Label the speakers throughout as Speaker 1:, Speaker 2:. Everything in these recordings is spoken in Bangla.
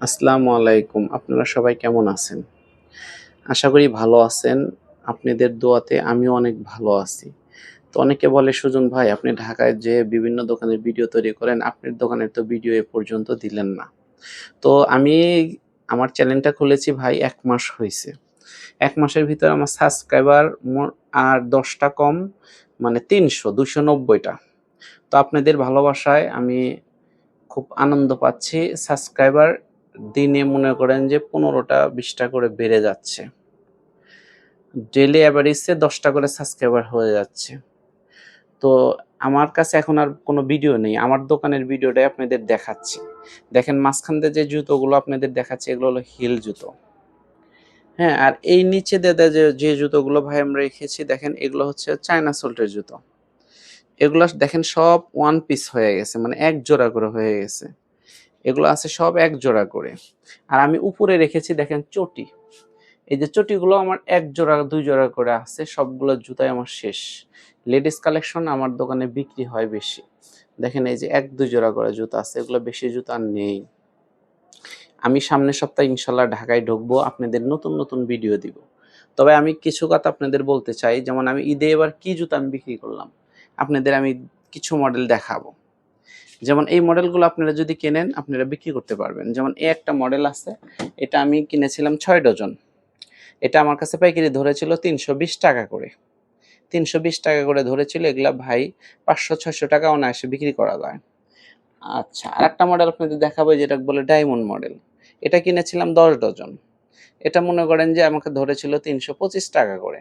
Speaker 1: আসসালামু আলাইকুম। আপনারা সবাই কেমন আছেন? আশা করি ভালো আছেন। আপনাদের দোয়াতে আমিও অনেক ভালো আছি। তো অনেকে বলে, সুজন ভাই, আপনি ঢাকায় যে বিভিন্ন দোকানের ভিডিও তৈরি করেন, আপনার দোকানের তো ভিডিও এ পর্যন্ত দিলেন না। তো আমি আমার চ্যানেলটা খুলেছি ভাই, এক মাস হয়েছে। এক মাসের ভিতরে আমার সাবস্ক্রাইবার আর দশটা কম মানে তিনশো দুশো নব্বইটা। তো আপনাদের ভালোবাসায় আমি খুব আনন্দ পাচ্ছি। সাবস্ক্রাইবার দিনে মনে করেন যে পনেরোটা, বিশটা করে বেড়ে যাচ্ছে। ডেলি অ্যাভারেজে দশটা করে সাবস্ক্রাইবার হয়ে যাচ্ছে। তো আমার কাছে এখন আর কোনো ভিডিও নেই। আমার দোকানের ভিডিওটাই আপনাদের দেখাচ্ছি। দেখেন মাঝখান দিয়ে যে জুতোগুলো আপনাদের দেখাচ্ছি, এগুলো হলো হিল জুতো। হ্যাঁ আর এই নিচে দিয়ে যে যে জুতোগুলো ভাই আমরা রেখেছি, দেখেন এগুলো হচ্ছে চায়না সোল্টের জুতো। এগুলো দেখেন সব ওয়ান পিস হয়ে গেছে মানে এক জোড়া করে হয়ে গেছে। এগুলো আছে সব এক জোড়া করে। আর আমি উপরে রেখেছি, দেখেন, চটি। এই যে চটিগুলো আমার এক জোড়া, দুই জোড়া করে আছে, সবগুলো জুতাই আমার শেষ। লেডিস কালেকশন আমার দোকানে বিক্রি হয় বেশি। দেখেন, এই যে এক, দুই জোড়া করে জুতা আছে, এগুলো বেশি জুতা নেই। আমি সামনের সপ্তাহে ইনশাল্লাহ ঢাকায় ঢুকবো, আপনাদের নতুন নতুন ভিডিও দিব। তবে আমি কিছু কথা আপনাদের বলতে চাই, যেমন আমি ঈদে এবার কি জুতা আমি বিক্রি করলাম? আপনাদের আমি কিছু মডেল দেখাবো। যেমন এই মডেলগুলো আপনারা যদি কেনেন, আপনারা বিক্রি করতে পারবেন। যেমন এই একটা মডেল আছে, এটা আমি কিনেছিলাম ছয় ডজন। এটা আমার কাছে পাইকারি ধরেছিল তিনশো বিশ টাকা করে। তিনশো বিশ টাকা করে ধরেছিল, এগুলা ভাই পাঁচশো, ছয়শো টাকা অনায়াসে বিক্রি করা যায়। আচ্ছা আর একটা মডেল আপনাদের দেখাবো যেটা বলে ডায়মন্ড মডেল। এটা কিনেছিলাম দশ ডজন। এটা মনে করেন যে আমাকে ধরেছিল তিনশো পঁচিশ টাকা করে।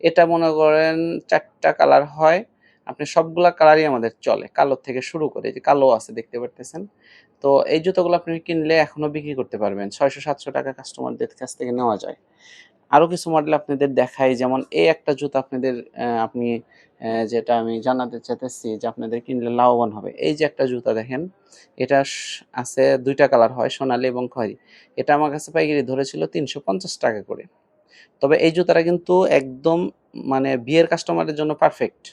Speaker 1: এটা মনে করেন চারটা কালার হয় আপনি সবগুলা কালারই আমাদের চলে। কালো থেকে শুরু করে যে কালো আছে দেখতে পারতেছেন। তো এই জুতোগুলো আপনি কিনলে এখনও বিক্রি করতে পারবেন। ছয়শো, সাতশো টাকা কাস্টমারদের কাছ থেকে নেওয়া যায়। আরও কিছু মডেল আপনাদের দেখাই, যেমন এই একটা জুতো আপনাদের আপনি যেটা আমি জানাতে চাইতেছি যে আপনাদের কিনলে লাভবান হবে। এই যে একটা জুতা দেখেন, এটা আছে দুইটা কালার হয় সোনালি এবং খয়েরি। এটা আমার কাছে পাইকারি ধরেছিল তিনশো পঞ্চাশ টাকা করে। তবে এই জুতাটা কিন্তু একদম মানে বিয়ের কাস্টমারের জন্য পারফেক্ট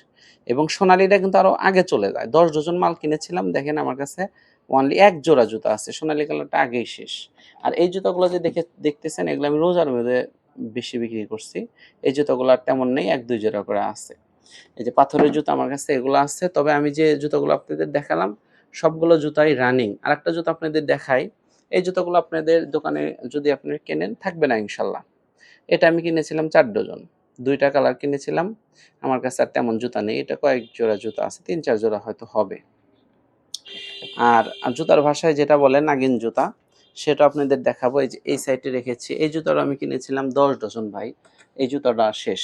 Speaker 1: এবং সোনালিটা কিন্তু আরও আগে চলে যায়। দশ ডজন মাল কিনেছিলাম, দেখেন আমার কাছে ওনলি এক জোড়া জুতা আছে। সোনালি কালারটা আগেই শেষ। আর এই জুতাগুলো যে দেখে, দেখতেছেন, এগুলো আমি রোজার মধ্যে বেশি বিক্রি করছি। এই জুতাগুলো আর তেমন নেই, এক দুই জোড়া করে আছে। এই যে পাথরের জুতা আমার কাছে এগুলো আছে। তবে আমি যে জুতাগুলো আপনাদের দেখালাম, সবগুলো জুতাই রানিং আর একটা জুতা আপনাদের দেখাই। এই জুতাগুলো আপনাদের দোকানে যদি আপনি কেনেন, থাকবে না ইনশাল্লাহ। এটা আমি কিনেছিলাম চার ডজন। দুইটা কালার কিনেছিলাম। আমার কাছে আর তেমন জুতা নেই। এটা কয়েক জোড়া জুতা আছে, তিন চার জোড়া হয়তো হবে। আর জুতার ভাষায় যেটা বলে নাগিন জুতা, সেটা আপনাদের দেখাবো। এই যে, এই সাইডে রেখেছি। এই জুতাটা আমি কিনেছিলাম দশ ডজন ভাই। এই জুতাটা শেষ।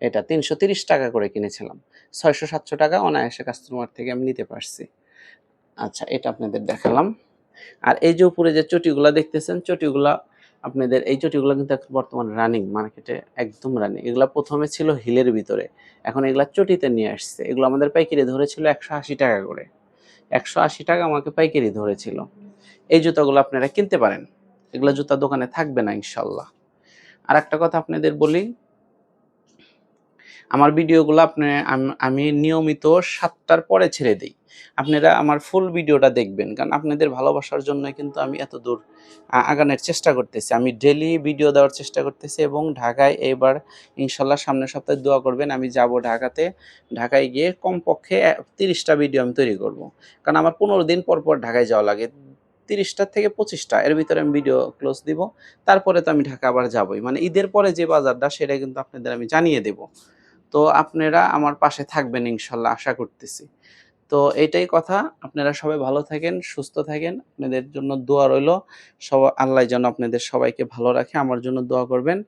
Speaker 1: এটা তিনশো টাকা করে কিনেছিলাম। ছয়শো সাতশো টাকা অনায়াসে কাস্টমার থেকে আমি নিতে পারছি। আচ্ছা এটা আপনাদের দেখালাম। আর এই যে উপরে যে চটিগুলা দেখতেছেন, চটিগুলা আপনাদের এই চটিগুলো কিন্তু বর্তমান রানিং মার্কেটে একদম রানিং এগুলো প্রথমে ছিল হিলের ভিতরে, এখন এগুলা চটিতে নিয়ে আসছে। এগুলো আমাদের পাইকারি ধরেছিল একশো আশি টাকা করে। একশো আশি টাকা আমাকে পাইকারি ধরেছিল। এই জুতাগুলো আপনারা কিনতে পারেন। এগুলো জুতা দোকানে থাকবে না, ইনশাল্লাহ। আর একটা কথা আপনাদের বলি আমার ভিডিওগুলো আপনি আমি নিয়মিত সাতটার পরে ছেড়ে দিই। আপনারা আমার ফুল ভিডিওটা দেখবেন, কারণ আপনাদের ভালোবাসার জন্য কিন্তু আমি এত দূর আগানোর চেষ্টা করতেছি। আমি ডেলি ভিডিও দেওয়ার চেষ্টা করতেছি এবং ঢাকায় এবার ইনশাল্লাহ সামনের সপ্তাহে দোয়া করবেন, আমি যাব ঢাকাতে। ঢাকায় গিয়ে কমপক্ষে তিরিশটা ভিডিও আমি তৈরি করব। কারণ আমার পনেরো দিন পর পর ঢাকায় যাওয়া লাগে। তিরিশটা থেকে পঁচিশটা, এর ভিতরে আমি ভিডিও ক্লোজ দিব। তারপরে তো আমি ঢাকা আবার যাবই। মানে ঈদের পরে যে বাজারটা, সেটা কিন্তু আপনাদের আমি জানিয়ে দেব। তো আপনারা আমার পাশে থাকবেন ইনশাল্লাহ, আশা করতেছি। তো এটাই কথা, আপনারা সবাই ভালো থাকেন, সুস্থ থাকেন, আপনাদের জন্য দোয়া রইল। সবাই আল্লাহ যেন আপনাদের সবাইকে ভালো রাখে, আমার জন্য দোয়া করবেন।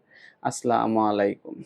Speaker 1: আসসালামু আলাইকুম।